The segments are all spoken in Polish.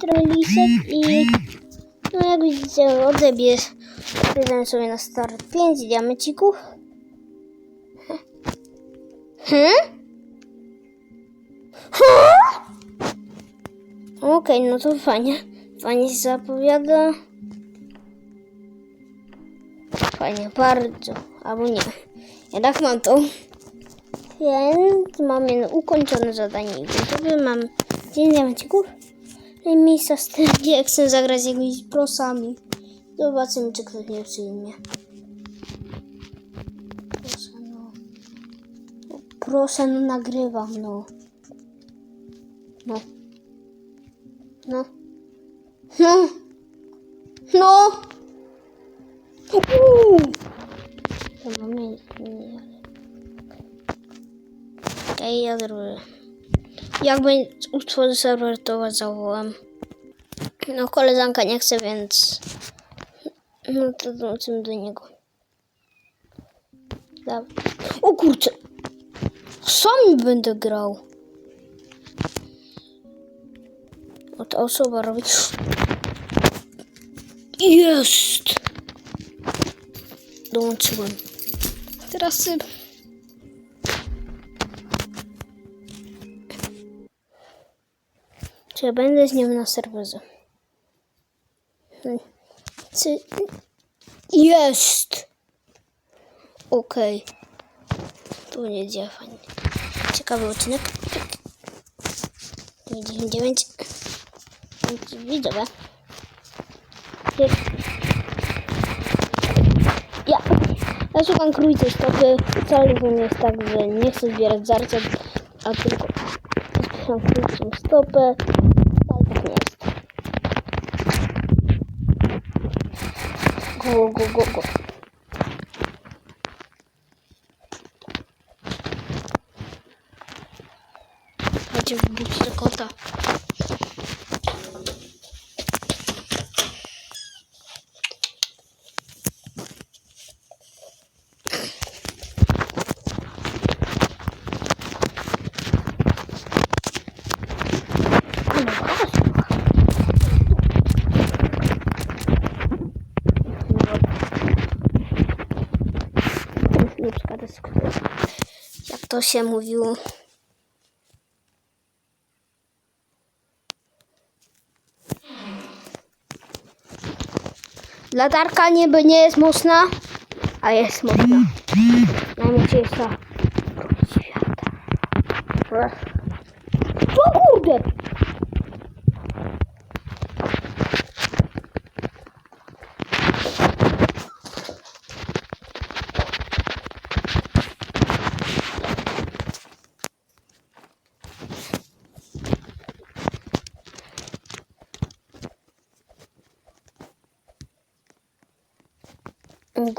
trochę lisek i no jak widzicie odebie wydałem sobie na start 5 diamecików. Hmm? Hmm? Okej, no to fajnie. Fajnie się zapowiada. Fajnie, bardzo. Albo nie. Jednak mam to. Więc mamy ukończone zadanie gotowe. Mam 9 diamencików. Miejsca z tym, gdzie chcę zagrać z jakimiś prosami. Zobaczymy, czy ktoś mnie przyjmie. Proszę, no. Proszę, no nagrywam, no. No. No. No. No. Uuu. To mamy... nie. Okej, ja zrobię. Jak będzie utworzę serwer, to zawołam. No, koleżanka nie chce, więc... No to dołączymy do niego. Dobra. O kurczę! Sam będę grał. O, ta osoba robi... Jest! Dołączyłem. Teraz... y, Czy ja będę z nim na serwerze? Czy... Jest! Okej. Tu nie dzieje fajnie. Ciekawy odcinek. 99. Widzowie. Ja. Ja szukam krójcej stopy. Wcale to nie jest tak, że nie chcę zbierać zarcia, a tylko szukam krójcą stopę. Tak jest. Go, go, go, go. W bucie kota. To się mówiło? Latarka niby nie jest mocna, a jest mocna. Najmocniejsza świata. O kurde!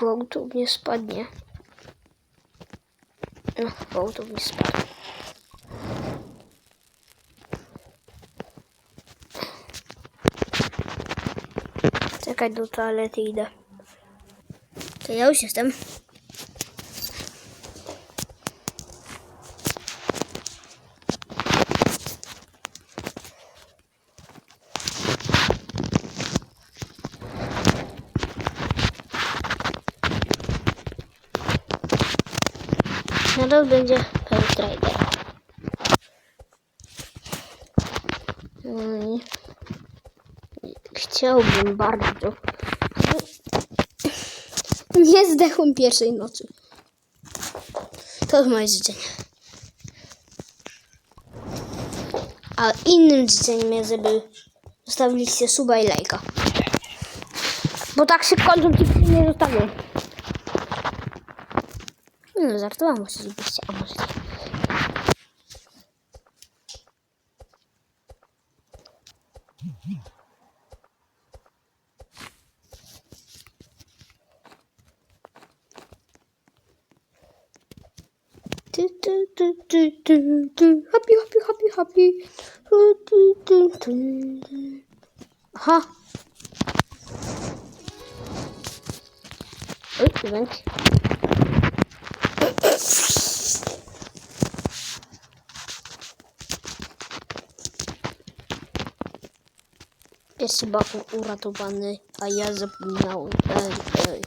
Gwałtownie spadnie. No, gwałtownie spadł. Czekaj, do toalety idę. To ja już jestem. Nadal będzie Rider. Mm. Chciałbym bardzo. Nie zdechłem pierwszej nocy. To moje życzenie. A innym życzeniem jest, żeby zostawiliście suba i lajka. Bo tak się kończą ci, nie zostawią. No, żartowałam, musielibyście, a może nie. Tu, tu, tu, tu, tu, tu. Happy, happy, happy, happy. Tu, tu, tu, tu, tu. Aha. Oj, event. Pies chyba u- uratowany, a ja zapomniałem. Ej, ej.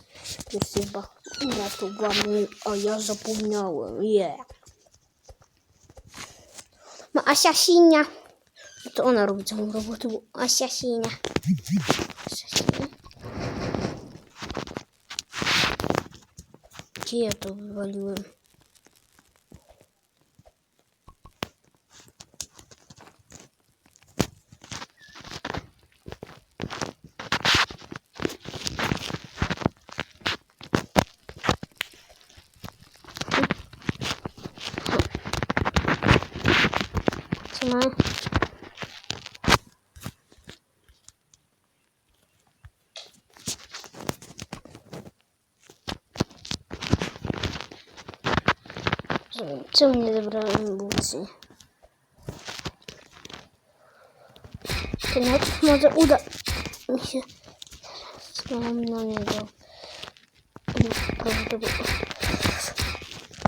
Pies chyba uratowany, a ja zapomniałem. Yeah. Ma Asiasinia. To ona robi całą robotę, bo Asiasinia. Asiasinia. Gdzie ja to wywaliłem? Co ma? Czemu nie zabrałem bucy? To najpierw może uda mi się Mam na niego. Prawdopodobnie.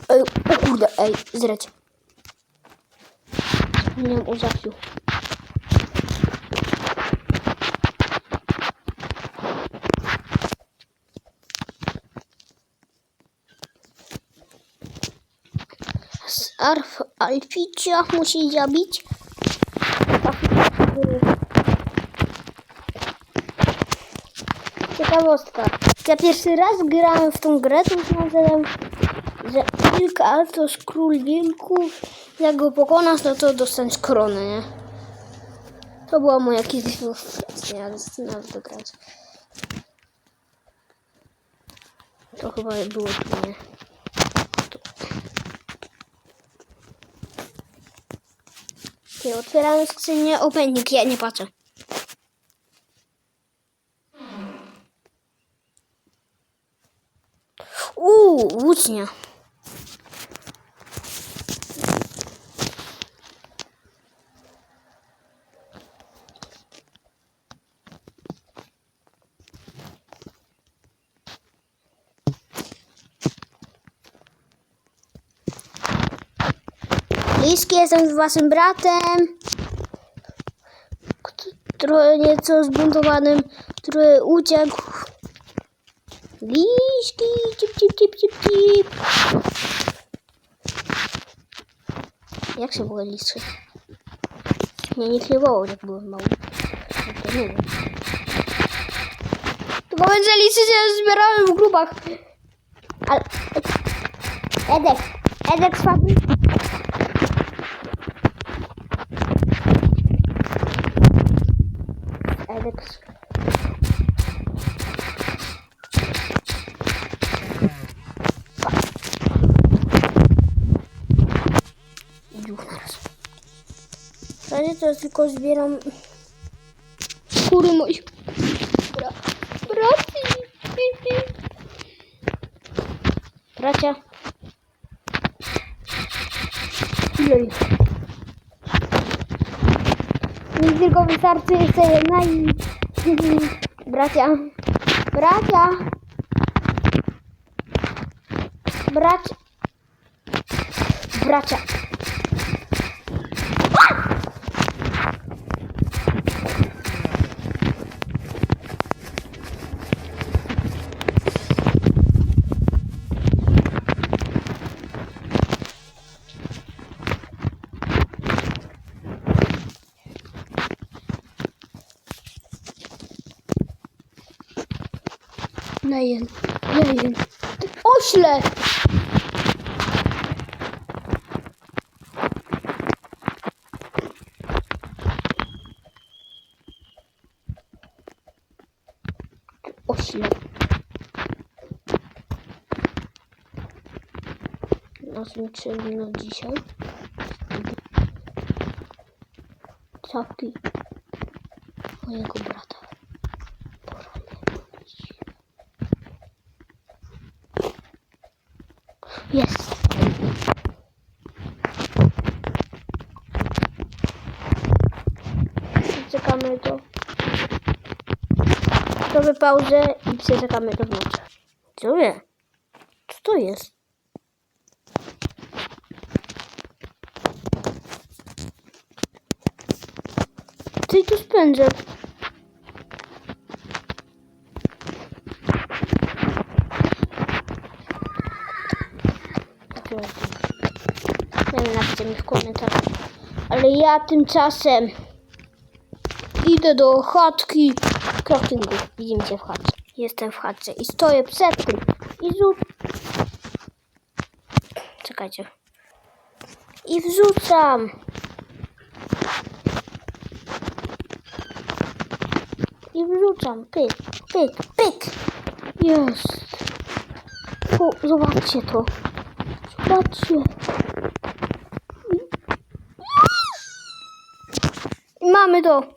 Ej, o kurde, ej, zreć. Zapomniałem o Arf Alficia musi zabić. Ciekawostka. Ja pierwszy raz grałem w tą grę, to znalazłem, że wilk Altos, król wilków, jak go pokonasz, no to dostaniesz koronę, nie? To była moja kiedyś frustracja, ale zaczynam to grać. To chyba było nie? Okay, otwieramy skrzynię, opening, ja nie patrzę. Uuu, włócznia. Liski, jestem z waszym bratem. Trochę nieco zbuntowanym, który uciekł. Liśki, cip, cip, cip, cip, cip. Jak się były lisy? Mnie nie chlebało, jak byłem mały. To nie wiem. To moment, że lisy się zbierały w grupach. Ale... Edek, Edek słaby. To tylko zbieram skóry moich bra braci. Bracia. Ich? Mi tylko wystarczy jeszcze jedna i... Bracia. Bracia. Bracia. Bracia. Lejen, lejen. Ty Ośle! Ośle. Nas liczyli na dzisiaj. Czapki mojego brata. Zrobię pauzę i przeczekamy do nocy. Co wie? Co to jest? Ty tu spędzę. Nie wiem, napiszcie mi w komentarzach. Ale ja tymczasem idę do chatki craftingu. Widzimy się w chatce. Jestem w chatce i stoję przed tym. I rzu... Czekajcie. I wrzucam. I wrzucam. Pyk, pyk, pyk. Jest. O, zobaczcie to. Zobaczcie. I mamy to.